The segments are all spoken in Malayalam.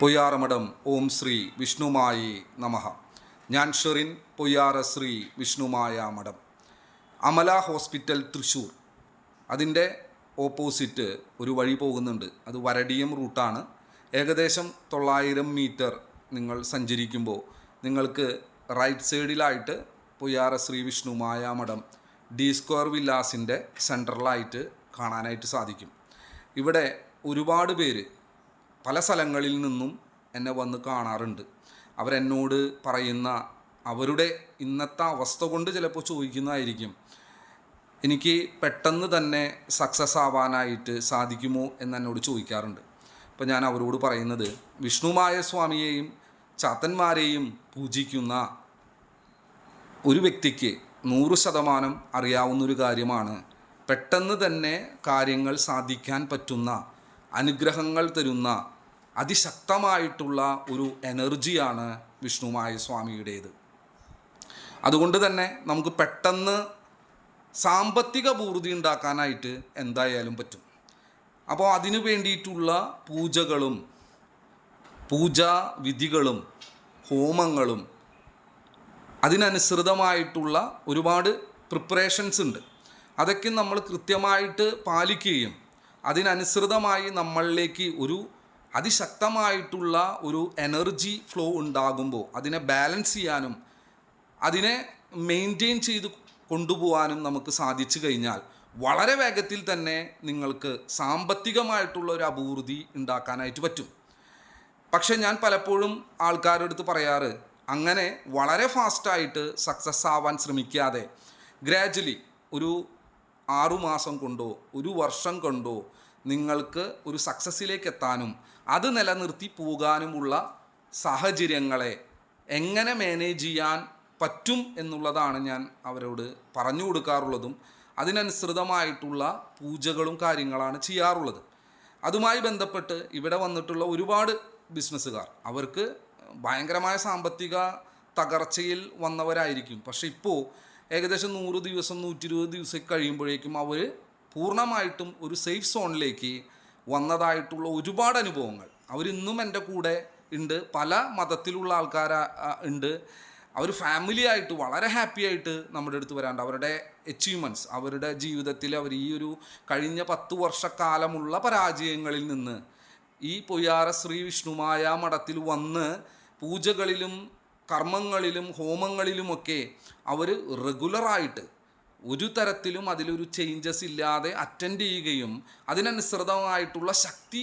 പൊയ്യാറമഠം ഓം ശ്രീ വിഷ്ണുമായി നമഃ. ഞാൻ ഷെറിൻ പൊയ്യാറ ശ്രീ വിഷ്ണുമായ മഠം. അമല ഹോസ്പിറ്റൽ തൃശ്ശൂർ അതിന്റെ ഓപ്പോസിറ്റ് ഒരു വഴി പോകുന്നുണ്ട്. അത് വരടിയം റൂട്ടാണ്. ഏകദേശം തൊള്ളായിരം മീറ്റർ നിങ്ങൾ സഞ്ചരിക്കുമ്പോൾ നിങ്ങൾക്ക് റൈറ്റ് സൈഡിലായിട്ട് പൊയ്യാറ ശ്രീ വിഷ്ണുമായ മഠം ഡി സ്ക്വയർ വില്ലാസിന്റെ സെൻട്രലായിട്ട് കാണാനായിട്ട് സാധിക്കും. ഇവിടെ ഒരുപാട് പേര് പല സ്ഥലങ്ങളിൽ നിന്നും എന്നെ വന്ന് കാണാറുണ്ട്. അവരെന്നോട് പറയുന്ന അവരുടെ ഇന്നത്തെ അവസ്ഥ കൊണ്ട് ചിലപ്പോൾ ചോദിക്കുന്നതായിരിക്കും എനിക്ക് പെട്ടെന്ന് തന്നെ സക്സസ് ആവാനായിട്ട് സാധിക്കുമോ? എന്ന് എന്നോട് ചോദിക്കാറുണ്ട്. അപ്പോൾ ഞാൻ അവരോട് പറയുന്നത് വിഷ്ണുമായ സ്വാമിയെയും ചാത്തന്മാരെയും പൂജിക്കുന്ന ഒരു വ്യക്തിക്ക് നൂറ് ശതമാനം അറിയാവുന്നൊരു കാര്യമാണ് പെട്ടെന്ന് തന്നെ കാര്യങ്ങൾ സാധിക്കാൻ പറ്റുന്ന അനുഗ്രഹങ്ങൾ തരുന്ന അതിശക്തമായിട്ടുള്ള ഒരു എനർജിയാണ് വിഷ്ണുമായ സ്വാമിയുടേത്. അതുകൊണ്ട് തന്നെ നമുക്ക് പെട്ടെന്ന് സാമ്പത്തിക പൂർതി ഉണ്ടാക്കാനായിട്ട് എന്തായാലും പറ്റും. അപ്പോൾ അതിനു വേണ്ടിയിട്ടുള്ള പൂജകളും പൂജാ വിധികളും ഹോമങ്ങളും അതിനനുസൃതമായിട്ടുള്ള ഒരുപാട് പ്രിപ്പറേഷൻസ് ഉണ്ട്. അതൊക്കെ നമ്മൾ കൃത്യമായിട്ട് പാലിക്കുകയും അതിനനുസൃതമായി നമ്മളിലേക്ക് ഒരു അതിശക്തമായിട്ടുള്ള ഒരു എനർജി ഫ്ലോ ഉണ്ടാകുമ്പോൾ അതിനെ ബാലൻസ് ചെയ്യാനും അതിനെ മെയിന്റെയിൻ ചെയ്ത് കൊണ്ടുപോകാനും നമുക്ക് സാധിച്ചു കഴിഞ്ഞാൽ വളരെ വേഗത്തിൽ തന്നെ നിങ്ങൾക്ക് സാമ്പത്തികമായിട്ടുള്ള ഒരു അഭിവൃദ്ധി ഉണ്ടാക്കാനായിട്ട് പറ്റും. പക്ഷേ ഞാൻ പലപ്പോഴും ആൾക്കാരുടെ അടുത്ത് പറയാറ് അങ്ങനെ വളരെ ഫാസ്റ്റായിട്ട് സക്സസ് ആവാൻ ശ്രമിക്കാതെ ഗ്രാജുവലി ഒരു ആറുമാസം കൊണ്ടോ ഒരു വർഷം കൊണ്ടോ നിങ്ങൾക്ക് ഒരു സക്സസ്സിലേക്ക് എത്താനും അത് നിലനിർത്തി പോകാനുമുള്ള സാഹചര്യങ്ങളെ എങ്ങനെ മാനേജ് ചെയ്യാൻ പറ്റും എന്നുള്ളതാണ് ഞാൻ അവരോട് പറഞ്ഞു കൊടുക്കാറുള്ളതും അതിനനുസൃതമായിട്ടുള്ള പൂജകളും കാര്യങ്ങളാണ് ചെയ്യാറുള്ളത്. അതുമായി ബന്ധപ്പെട്ട് ഇവിടെ വന്നിട്ടുള്ള ഒരുപാട് ബിസിനസ്സുകാർ അവർക്ക് ഭയങ്കരമായ സാമ്പത്തിക തകർച്ചയിൽ വന്നവരായിരിക്കും. പക്ഷെ ഇപ്പോൾ ഏകദേശം നൂറ് ദിവസം നൂറ്റി ഇരുപത് ദിവസം കഴിയുമ്പോഴേക്കും അവർ പൂർണമായിട്ടും ഒരു സേഫ് സോണിലേക്ക് വന്നതായിട്ടുള്ള ഒരുപാട് അനുഭവങ്ങൾ. അവരിന്നും എന്റെ കൂടെ ഉണ്ട്. പല മതത്തിലുള്ള ആൾക്കാർ ഉണ്ട്. അവർ ഫാമിലി ആയിട്ട് വളരെ ഹാപ്പി ആയിട്ട് നമ്മുടെ അടുത്ത് വരാണ്ട് അവരുടെ അച്ചീവ്മെന്റ്സ് അവരുടെ ജീവിതത്തിൽ അവർ ഈ ഒരു കഴിഞ്ഞ പത്ത് വർഷക്കാലമുള്ള പരാജയങ്ങളിൽ നിന്ന് ഈ പൊയ്യാറ ശ്രീ വിഷ്ണുമായ മഠത്തിൽ വന്ന് പൂജകളിലും കർമ്മങ്ങളിലും ഹോമങ്ങളിലുമൊക്കെ അവർ റെഗുലറായിട്ട് ഒരു തരത്തിലും അതിലൊരു ചേഞ്ചസ് ഇല്ലാതെ അറ്റൻഡ് ചെയ്യുകയും അതിനനുസൃതമായിട്ടുള്ള ശക്തി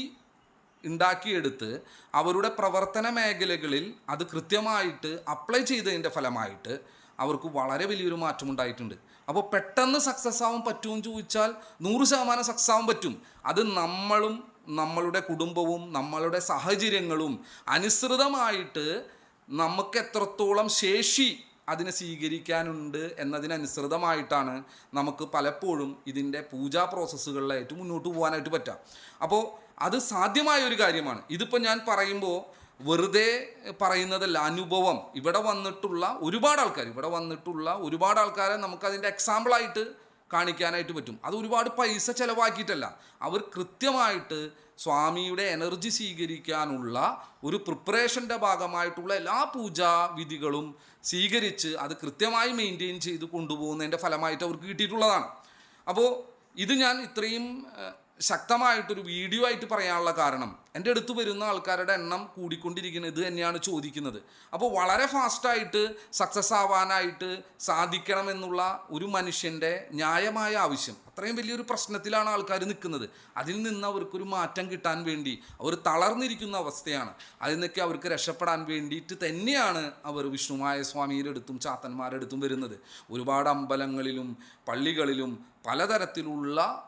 ഉണ്ടാക്കിയെടുത്ത് അവരുടെ പ്രവർത്തന മേഖലകളിൽ അത് കൃത്യമായിട്ട് അപ്ലൈ ചെയ്തതിന്റെ ഫലമായിട്ട് അവർക്ക് വളരെ വലിയൊരു മാറ്റം ഉണ്ടായിട്ടുണ്ട്. അപ്പോൾ പെട്ടെന്ന് സക്സസ് ആവാൻ പറ്റുമെന്ന് ചോദിച്ചാൽ നൂറ് ശതമാനം സക്സസ് ആവാൻ പറ്റും. അത് നമ്മളും നമ്മളുടെ കുടുംബവും നമ്മളുടെ സാഹചര്യങ്ങളും അനുസൃതമായിട്ട് നമുക്ക് എത്രത്തോളം ശേഷി അതിനെ സ്വീകരിക്കാനുണ്ട് എന്നതിനനുസൃതമായിട്ടാണ് നമുക്ക് പലപ്പോഴും ഇതിന്റെ പൂജാ പ്രോസസ്സുകളിലായിട്ട് മുന്നോട്ട് പോകാനായിട്ട് പറ്റുക. അപ്പോൾ അത് സാധ്യമായ ഒരു കാര്യമാണ്. ഇതിപ്പോൾ ഞാൻ പറയുമ്പോൾ വെറുതെ പറയുന്നതല്ല അനുഭവം. ഇവിടെ വന്നിട്ടുള്ള ഒരുപാട് ആൾക്കാർ ഇവിടെ വന്നിട്ടുള്ള ഒരുപാട് ആൾക്കാരെ നമുക്കതിന്റെ എക്സാമ്പിളായിട്ട് കാണിക്കാനായിട്ട് പറ്റും. അത് ഒരുപാട് പൈസ ചിലവാക്കിയിട്ടല്ല. അവർ കൃത്യമായിട്ട് സ്വാമിയുടെ എനർജി സ്വീകരിക്കാനുള്ള ഒരു പ്രിപ്പറേഷന്റെ ഭാഗമായിട്ടുള്ള എല്ലാ പൂജാ വിധികളും സ്വീകരിച്ച് അത് കൃത്യമായി മെയിന്റെയിൻ ചെയ്ത് കൊണ്ടുപോകുന്നതിന്റെ ഫലമായിട്ട് അവർക്ക് കിട്ടിയിട്ടുള്ളതാണ്. അപ്പോൾ ഇത് ഞാൻ ഇത്രയും ശക്തമായിട്ടൊരു വീഡിയോ ആയിട്ട് പറയാനുള്ള കാരണം എന്റെ അടുത്ത് വരുന്ന ആൾക്കാരുടെ എണ്ണം കൂടിക്കൊണ്ടിരിക്കുന്നത് ഇത് തന്നെയാണ് ചോദിക്കുന്നത്. അപ്പോൾ വളരെ ഫാസ്റ്റായിട്ട് സക്സസ് ആവാനായിട്ട് സാധിക്കണമെന്നുള്ള ഒരു മനുഷ്യന്റെ ന്യായമായ ആവശ്യം. അത്രയും വലിയൊരു പ്രശ്നത്തിലാണ് ആൾക്കാർ നിൽക്കുന്നത്. അതിൽ നിന്ന് അവർക്കൊരു മാറ്റം കിട്ടാൻ വേണ്ടി അവർ തളർന്നിരിക്കുന്ന അവസ്ഥയാണ്. അതിൽ നിന്നൊക്കെ അവർക്ക് രക്ഷപ്പെടാൻ വേണ്ടിയിട്ട് തന്നെയാണ് അവർ വിഷ്ണുമായ സ്വാമിയുടെ അടുത്തും ചാത്തന്മാരുടെ അടുത്തും വരുന്നത്. ഒരുപാട് അമ്പലങ്ങളിലും പള്ളികളിലും പലതരത്തിലുള്ള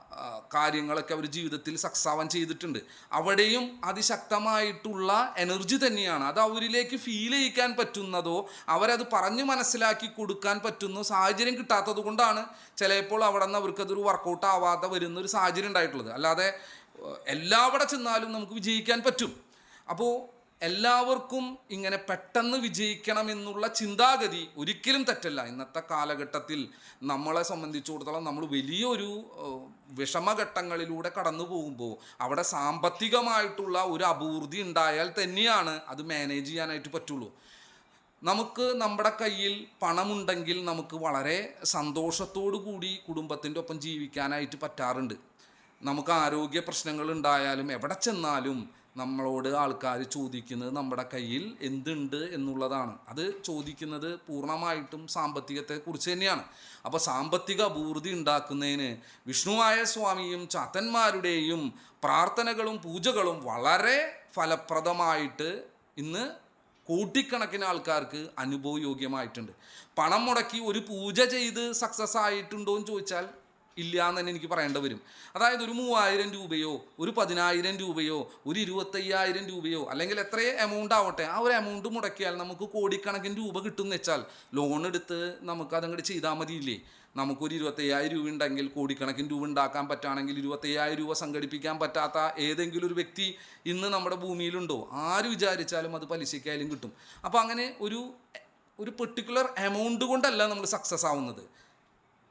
കാര്യങ്ങളൊക്കെ അവർ ജീവിതത്തിൽ സക്സസ് ആവാൻ ചെയ്തിട്ടുണ്ട്. അവിടെയും അതിശക്തമായിട്ടുള്ള എനർജി തന്നെയാണ്. അത് അവരിലേക്ക് ഫീൽ ചെയ്യിക്കാൻ പറ്റുന്നതോ അവരത് പറഞ്ഞ് മനസ്സിലാക്കി കൊടുക്കാൻ പറ്റുന്നോ സാഹചര്യം കിട്ടാത്തത് കൊണ്ടാണ് ചിലപ്പോൾ അവിടെ നിന്ന് അവർക്കതൊരു വർക്കൗട്ട് ആവാതെ വരുന്ന ഒരു സാഹചര്യം ഉണ്ടായിട്ടുള്ളത്. അല്ലാതെ എല്ലാവിടെ ചെന്നാലും നമുക്ക് വിജയിക്കാൻ പറ്റും. അപ്പോൾ എല്ലാവർക്കും ഇങ്ങനെ പെട്ടെന്ന് വിജയിക്കണം എന്നുള്ള ചിന്താഗതി ഒരിക്കലും തെറ്റല്ല. ഇന്നത്തെ കാലഘട്ടത്തിൽ നമ്മളെ സംബന്ധിച്ചിടത്തോളം നമ്മൾ വലിയൊരു വിഷമഘട്ടങ്ങളിലൂടെ കടന്നു പോകുമ്പോൾ അവിടെ സാമ്പത്തികമായിട്ടുള്ള ഒരു അഭിവൃദ്ധി ഉണ്ടായാൽ തന്നെയാണ് അത് മാനേജ് ചെയ്യാനായിട്ട് പറ്റുള്ളൂ. നമുക്ക് നമ്മുടെ കയ്യിൽ പണമുണ്ടെങ്കിൽ നമുക്ക് വളരെ സന്തോഷത്തോടു കൂടി കുടുംബത്തിന്റെ ഒപ്പം ജീവിക്കാനായിട്ട് പറ്റാറുണ്ട്. നമുക്ക് ആരോഗ്യ പ്രശ്നങ്ങൾ ഉണ്ടായാലും എവിടെ ചെന്നാലും നമ്മളോട് ആൾക്കാർ ചോദിക്കുന്നത് നമ്മുടെ കയ്യിൽ എന്തുണ്ട് എന്നുള്ളതാണ്. അത് ചോദിക്കുന്നത് പൂർണമായിട്ടും സാമ്പത്തികത്തെ കുറിച്ച് തന്നെയാണ്. അപ്പോൾ സാമ്പത്തിക അഭിവൃദ്ധി ഉണ്ടാക്കുന്നതിന് വിഷ്ണുവായ സ്വാമിയും ചാത്തന്മാരുടെയും പ്രാർത്ഥനകളും പൂജകളും വളരെ ഫലപ്രദമായിട്ട് ഇന്ന് കോടിക്കണക്കിന് ആൾക്കാർക്ക് അനുഭവയോഗ്യമായിട്ടുണ്ട്. പണം മുടക്കി ഒരു പൂജ ചെയ്ത് സക്സസ് ആയിട്ടുണ്ടോ എന്ന് ചോദിച്ചാൽ ഇല്ല എന്ന് തന്നെ എനിക്ക് പറയേണ്ടി വരും. അതായത് ഒരു മൂവായിരം രൂപയോ ഒരു പതിനായിരം രൂപയോ ഒരു ഇരുപത്തയ്യായിരം രൂപയോ അല്ലെങ്കിൽ എത്രയേ എമൗണ്ട് ആവട്ടെ ആ ഒരു എമൗണ്ട് മുടക്കിയാൽ നമുക്ക് കോടിക്കണക്കിന് രൂപ കിട്ടും എന്ന് വെച്ചാൽ ലോൺ എടുത്ത് നമുക്ക് അതങ്ങോട്ട് ചെയ്താൽ മതിയില്ലേ? നമുക്കൊരു ഇരുപത്തയ്യായിരം രൂപ ഉണ്ടെങ്കിൽ കോടിക്കണക്കിന് രൂപ ഉണ്ടാക്കാൻ പറ്റുകയാണെങ്കിൽ ഇരുപത്തയ്യായിരം രൂപ സംഘടിപ്പിക്കാൻ പറ്റാത്ത ഏതെങ്കിലും ഒരു വ്യക്തി ഇന്ന് നമ്മുടെ ഭൂമിയിലുണ്ടോ? ആര് വിചാരിച്ചാലും അത് പലിശയ്ക്കായാലും കിട്ടും. അപ്പോൾ അങ്ങനെ ഒരു ഒരു പെർട്ടിക്കുലർ എമൗണ്ട് കൊണ്ടല്ല നമ്മൾ സക്സസ് ആവുന്നത്.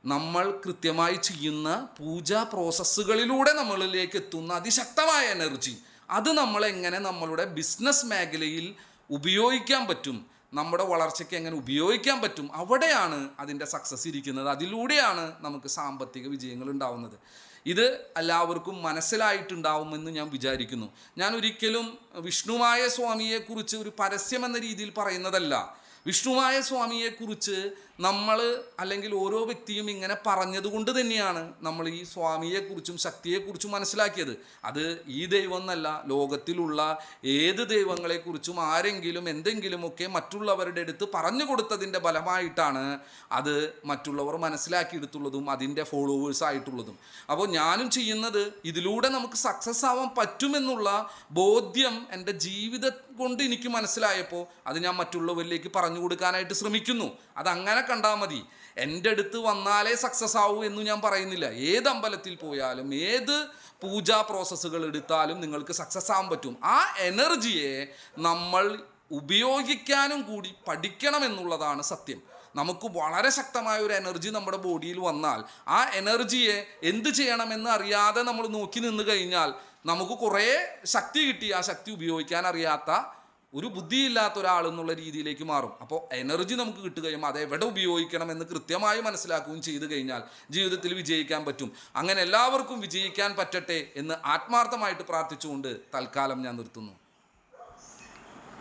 നമ്മൾ കൃത്യമായി ചെയ്യുന്ന പൂജാ പ്രോസസ്സുകളിലൂടെ നമ്മളിലേക്ക് എത്തുന്ന അതിശക്തമായ എനർജി. അത് നമ്മളെങ്ങനെ നമ്മളുടെ ബിസിനസ് മേഖലയിൽ ഉപയോഗിക്കാൻ പറ്റും നമ്മുടെ വളർച്ചയ്ക്ക് എങ്ങനെ ഉപയോഗിക്കാൻ പറ്റും അവിടെയാണ് അതിന്റെ സക്സസ് ഇരിക്കുന്നത്. അതിലൂടെയാണ് നമുക്ക് സാമ്പത്തിക വിജയങ്ങൾ ഉണ്ടാവുന്നത്. ഇത് എല്ലാവർക്കും മനസ്സിലായിട്ടുണ്ടാവുമെന്ന് ഞാൻ വിചാരിക്കുന്നു. ഞാൻ ഒരിക്കലും വിഷ്ണുമായ സ്വാമിയെക്കുറിച്ച് ഒരു പരസ്യം എന്ന രീതിയിൽ പറയുന്നതല്ല. വിഷ്ണുവായ സ്വാമിയെക്കുറിച്ച് നമ്മൾ അല്ലെങ്കിൽ ഓരോ വ്യക്തിയും ഇങ്ങനെ പറഞ്ഞതുകൊണ്ട് തന്നെയാണ് നമ്മൾ ഈ സ്വാമിയെക്കുറിച്ചും ശക്തിയെക്കുറിച്ചും മനസ്സിലാക്കിയത്. അത് ഈ ദൈവം എന്നല്ല ലോകത്തിലുള്ള ഏത് ദൈവങ്ങളെക്കുറിച്ചും ആരെങ്കിലും എന്തെങ്കിലുമൊക്കെ മറ്റുള്ളവരുടെ അടുത്ത് പറഞ്ഞു കൊടുത്തതിന്റെ ഫലമായിട്ടാണ് അത് മറ്റുള്ളവർ മനസ്സിലാക്കിയെടുത്തുള്ളതും അതിന്റെ ഫോളോവേഴ്സ് ആയിട്ടുള്ളതും. അപ്പോൾ ഞാനും ചെയ്യുന്നത് ഇതിലൂടെ നമുക്ക് സക്സസ് ആവാൻ പറ്റുമെന്നുള്ള ബോധ്യം എന്റെ ജീവിതം കൊണ്ട് എനിക്ക് മനസ്സിലായപ്പോൾ അത് ഞാൻ മറ്റുള്ളവരിലേക്ക് പറഞ്ഞു കൊടുക്കാനായിട്ട് ശ്രമിക്കുന്നു. അതങ്ങനെ കണ്ടാൽ മതി. എന്റെ അടുത്ത് വന്നാലേ സക്സസ് ആവൂ എന്ന് ഞാൻ പറയുന്നില്ല. ഏത് അമ്പലത്തിൽ പോയാലും ഏത് പൂജാ പ്രോസസ്സുകൾ എടുത്താലും നിങ്ങൾക്ക് സക്സസ് ആവാൻ പറ്റും. ആ എനർജിയെ നമ്മൾ ഉപയോഗിക്കാനും കൂടി പഠിക്കണം എന്നുള്ളതാണ് സത്യം. നമുക്ക് വളരെ ശക്തമായ ഒരു എനർജി നമ്മുടെ ബോഡിയിൽ വന്നാൽ ആ എനർജിയെ എന്ത് ചെയ്യണമെന്ന് അറിയാതെ നമ്മൾ നോക്കി നിന്ന് കഴിഞ്ഞാൽ നമുക്ക് കുറേ ശക്തി കിട്ടി ആ ശക്തി ഉപയോഗിക്കാൻ അറിയാത്ത ഒരു ബുദ്ധിയില്ലാത്ത ഒരാൾ എന്നുള്ള രീതിയിലേക്ക് മാറും. അപ്പോൾ എനർജി നമുക്ക് കിട്ടുകയും അത് എവിടെ ഉപയോഗിക്കണം എന്ന് കൃത്യമായി മനസ്സിലാക്കുകയും ചെയ്തു കഴിഞ്ഞാൽ ജീവിതത്തിൽ വിജയിക്കാൻ പറ്റും. അങ്ങനെ എല്ലാവർക്കും വിജയിക്കാൻ പറ്റട്ടെ എന്ന് ആത്മാർത്ഥമായിട്ട് പ്രാർത്ഥിച്ചുകൊണ്ട് തൽക്കാലം ഞാൻ നിർത്തുന്നു.